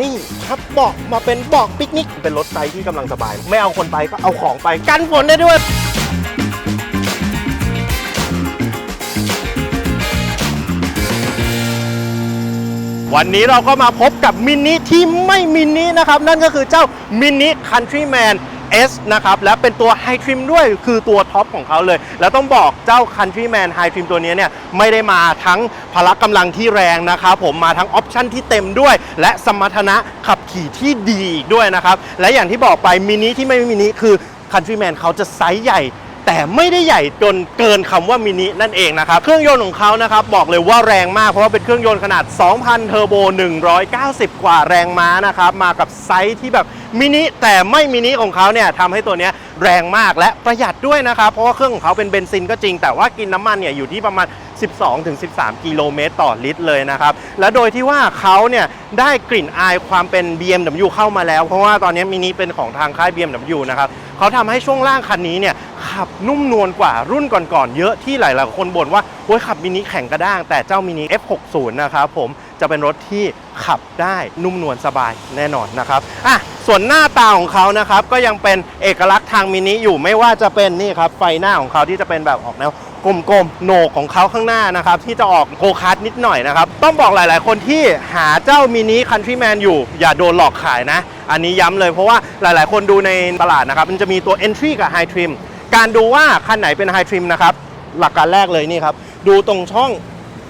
นี่ครับเบาะมาเป็นเบาะปิกนิก เป็นรถไซส์ที่กำลังสบาย ไม่เอาคนไปก็เอาของไปกันฝนได้ด้วย วันนี้เราก็มาพบกับมินิที่ไม่มินินะครับ นั่นก็คือเจ้ามินิ Countryman S นะครับและเป็นตัว High Trim ด้วยคือตัวท็อปของเขาเลย แล้วต้องบอกเจ้า Countryman High Trim ตัวนี้เนี่ยไม่ได้มาทั้งพละกำลังที่แรงนะครับผมมาทั้งออปชันที่เต็มด้วย และสมรรถนะขับขี่ที่ดีด้วยนะครับและอย่างที่บอกไปมินิที่ไม่มินิคือ Countryman เขาจะไซส์ใหญ่แต่ไม่ได้ใหญ่จนเกินคำว่ามินินั่นเองนะครับ เครื่องยนต์ของเขานะครับบอกเลยว่าแรงมาก เพราะว่าเป็นเครื่องยนต์ขนาด 2,000 เทอร์โบ 190 กว่าแรงม้านะครับ มากับไซส์ที่แบบมินิแต่ไม่มินิของเขาเนี่ยทำให้ตัวนี้แรงมากและประหยัดด้วยนะครับ เพราะว่าเครื่องของเขาเป็นเบนซินก็จริง แต่ว่ากินน้ำมันเนี่ยอยู่ที่ประมาณ 12-13 กิโลเมตรต่อลิตรเลยนะครับ และโดยที่ว่าเขาเนี่ยได้กลิ่นอายความเป็น BMW เข้ามาแล้ว เพราะว่าตอนนี้มินิเป็นของทางค่าย BMW นะครับเขาทำให้ช่วงล่างคันนี้เนี่ยขับนุ่มนวลกว่ารุ่นก่อนๆเยอะที่หลายๆคนบ่นว่าโอ้ยขับมินิแข่งกระด้างแต่เจ้ามินิ F60 นะครับผม จะเป็นรถที่ขับได้นุ่มนวลสบายแน่นอนนะครับอะส่วนหน้าตาของเขานะครับก็ยังเป็นเอกลักษณ์ทางมินิอยู่ไม่ว่าจะเป็นนี่ครับไฟหน้าของเขาที่จะเป็นแบบออกแนวกลมๆโหนกของเขาข้างหน้านะครับที่จะออกโกคาร์ทนิดหน่อยนะครับต้องบอกหลายๆ คนที่หาเจ้ามินิคันทรีแมนอยู่ อย่าโดนหลอกขายนะ อันนี้ย้ำเลยเพราะว่าหลายๆ คนดูในตลาดนะครับมันจะมีตัว Entry กับ High Trim การดูว่าคันไหนเป็น High Trim นะครับหลักการแรกเลยนี่ครับดูตรงช่อง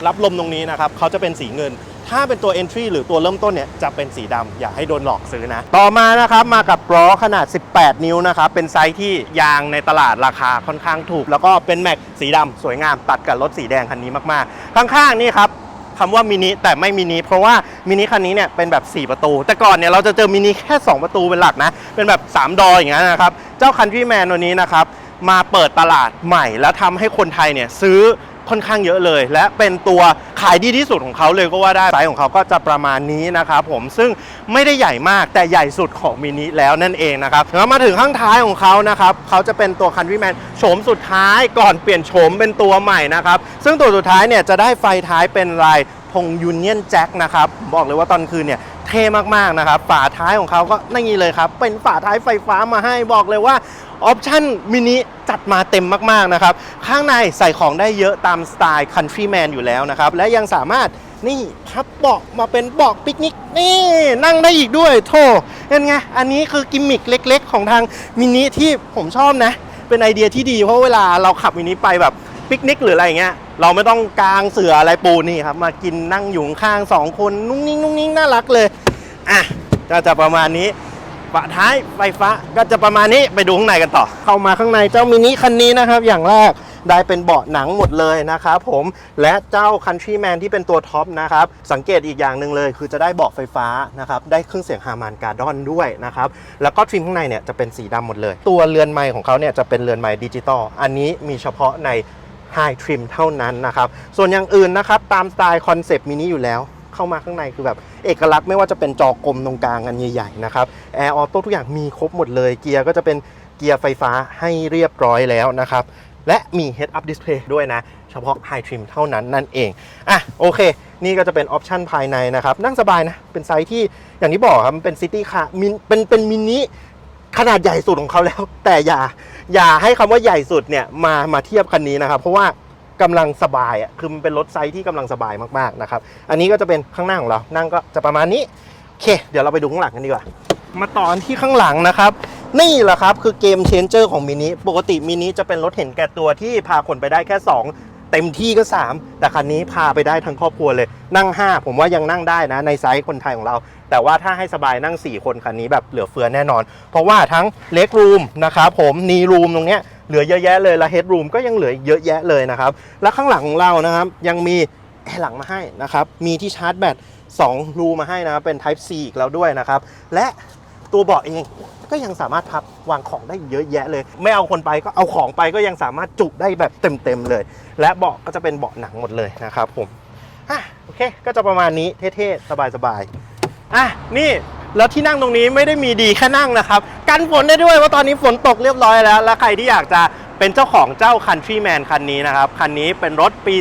รับลมตรงนี้นะครับเขาจะเป็นสีเงิน ถ้าเป็นตัว entry หรือตัวเริ่มต้นเนี่ยจะเป็นสีดำอย่าให้โดนหลอกซื้อนะ ต่อมานะครับมากับล้อขนาด 18 นิ้วนะครับ เป็นไซส์ที่ยางในตลาดราคาค่อนข้างถูก แล้วก็เป็นแม็กสีดำสวยงามตัดกับรถสีแดงคันนี้มากๆ ข้างๆนี่ครับคำว่ามินิแต่ไม่มินิเพราะว่ามินิคันนี้เนี่ยเป็นแบบ 4 ประตู แต่ก่อนเนี่ยเราจะเจอมินิแค่ 2 ประตูเป็นหลักนะ เป็นแบบ 3 ดออย่างเงี้ยนะครับ เจ้าคันทรีแมนตัวนี้นะครับ มาเปิดตลาดใหม่ แล้วทำให้คนไทยเนี่ยซื้อ ค่อนข้างเยอะเลย และเป็นตัวขายดีที่สุดของเขาเลยก็ว่าได้ไซส์ของเขาก็จะประมาณนี้นะครับผมซึ่งไม่ได้ใหญ่มากแต่ใหญ่สุดของมินิแล้วนั่นเองนะครับแล้วมาถึงข้างท้ายของเขานะครับเขาจะเป็นตัวคัน t ี y แมนโฉมสุดท้ายก่อนเปลี่ยนโฉมเป็นตัวใหม่นะครับซึ่งตัวสุดท้ายเนี่ยจะได้ไฟท้ายเป็นลายธงยูเนียนแจ็คนะครับบอกเลยว่าตอนคืนเนี่ย เท่มากๆนะครับ ฝาท้ายของเขาก็นี่เลยครับ เป็นฝาท้ายไฟฟ้ามาให้บอกเลยว่าออปชั่นมินิจัดมาเต็มมากๆนะครับ ข้างในใส่ของได้เยอะตามสไตล์ Countryman อยู่แล้วนะครับ และยังสามารถนี่ครับเบาะมาเป็นเบาะปิกนิกนี่นั่งได้อีกด้วยโธ่เห็นไง อันนี้คือกิมมิคเล็ก ๆ ของทางมินิที่ผมชอบนะ เป็นไอเดียที่ดีเพราะเวลาเราขับมินิไปแบบปิกนิกหรืออะไรเงี้ย เราไม่ต้องกางเสืออะไรปูนี่ครับ มากินนั่งอยู่ข้างสองคนนุ่งนิ่งนุ่งนิ่งน่ารักเลยอะก็จะประมาณนี้ฝาท้ายไฟฟ้าก็จะประมาณนี้ไปดูข้างในกันต่อ เข้ามาข้างในเจ้ามินิคันนี้นะครับ อย่างแรกได้เป็นเบาะหนังหมดเลยนะครับผมและเจ้า Countryman ที่เป็นตัวท็อปนะครับ สังเกตอีกอย่างหนึ่งเลย คือจะได้เบาะไฟฟ้านะครับ ได้เครื่องเสียงฮาร์มันการ์ดอนด้วยนะครับ แล้วก็ทริมข้างในเนี่ยจะเป็นสีดำหมดเลย ตัวเรือนไม้ของเขาเนี่ยจะเป็นเรือนไม้ดิจิตอลอันนี้มีเฉพาะใน High Trim เท่านั้นนะครับ ส่วนอย่างอื่นนะครับ ตามสไตล์คอนเซปต์มินิอยู่แล้ว เข้ามาข้างในคือแบบ เอกลักษณ์ไม่ว่าจะเป็นจอกลมตรงกลางอันใหญ่ๆนะครับแอร์ออโต้ทุกอย่างมีครบหมดเลย เกียร์ก็จะเป็นเกียร์ไฟฟ้าให้เรียบร้อยแล้วนะครับ และมี Head Up Display ด้วยนะ เฉพาะ High Trim เท่านั้นนั่นเอง อะโอเค นี่ก็จะเป็นออปชันภายในนะครับ นั่งสบายนะ เป็นไซส์ที่อย่างที่บอกครับ มันเป็นซิตี้คาร์มินเป็นเป็นมินิ ขนาดใหญ่สุดของเขาแล้ว แต่อย่าอย่าให้คำว่าใหญ่สุดเนี่ยมามาเทียบคันนี้นะครับ เพราะว่ากำลังสบายอะคือมันเป็นรถไซส์ที่กำลังสบายมากๆนะครับ อันนี้ก็จะเป็นข้างหน้าของเรา นั่งก็จะประมาณนี้โอเค เดี๋ยวเราไปดูข้างหลังกันดีกว่า มาต่อนที่ข้างหลังนะครับ นี่แหละครับคือเกมเชนเจอร์ของมินิปกติมินิจะเป็นรถเห็นแก่ตัวที่พาคนไปได้แค่ 2 เต็มที่ก็ 3 แต่คันนี้พาไปได้ทั้งครอบครัวเลย นั่ง 5 ผมว่ายังนั่งได้นะ ในไซส์คนไทยของเรา แต่ว่าถ้าให้สบายนั่ง 4 คนคันนี้แบบเหลือเฟือแน่นอน เพราะว่าทั้งเล็กรูมนะครับผมนีรูมตรงเนี้ยเหลือเยอะแยะเลยและเฮดรูมก็ยังเหลือเยอะแยะเลยนะครับ และข้างหลังของเรานะครับยังมีแอร์หลังมาให้นะครับมีที่ชาร์จแบต2รูมาให้นะครับเป็น Type C อีกแล้วด้วยนะครับและ ตัวเบาะเองก็ยังสามารถพับวางของได้เยอะแยะเลย ไม่เอาคนไปก็เอาของไปก็ยังสามารถจุได้แบบเต็มๆเลย และเบาะก็จะเป็นเบาะหนังหมดเลยนะครับผมอะโอเค ก็จะประมาณนี้เท่ๆสบายๆอะนี่แล้วที่นั่งตรงนี้ไม่ได้มีดีแค่นั่งนะครับ กันฝนได้ด้วยว่าตอนนี้ฝนตกเรียบร้อยแล้ว และใครที่อยากจะเป็นเจ้าของเจ้า Countryman คันนี้นะครับ คันนี้เป็นรถปี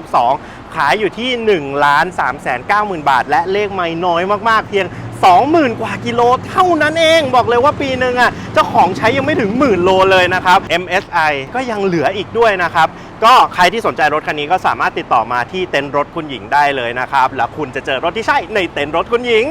2022 ขายอยู่ที่1ล้าน3 9 0 0 0 0 บาท และเลขไม่น้อยมากๆ เพียง 20,000 กว่ากิโลเท่านั้นเองบอกเลยว่าปีหนึ่งอะเจ้าของใช้ยังไม่ถึงหมื่นโลเลยนะครับ MSI ก็ยังเหลืออีกด้วยนะครับก็ใครที่สนใจรถคันนี้ก็สามารถติดต่อมาที่เต็นท์รถคุณหญิงได้เลยนะครับ แล้วคุณจะเจอรถที่ใช่ในเต็นท์รถคุณหญิง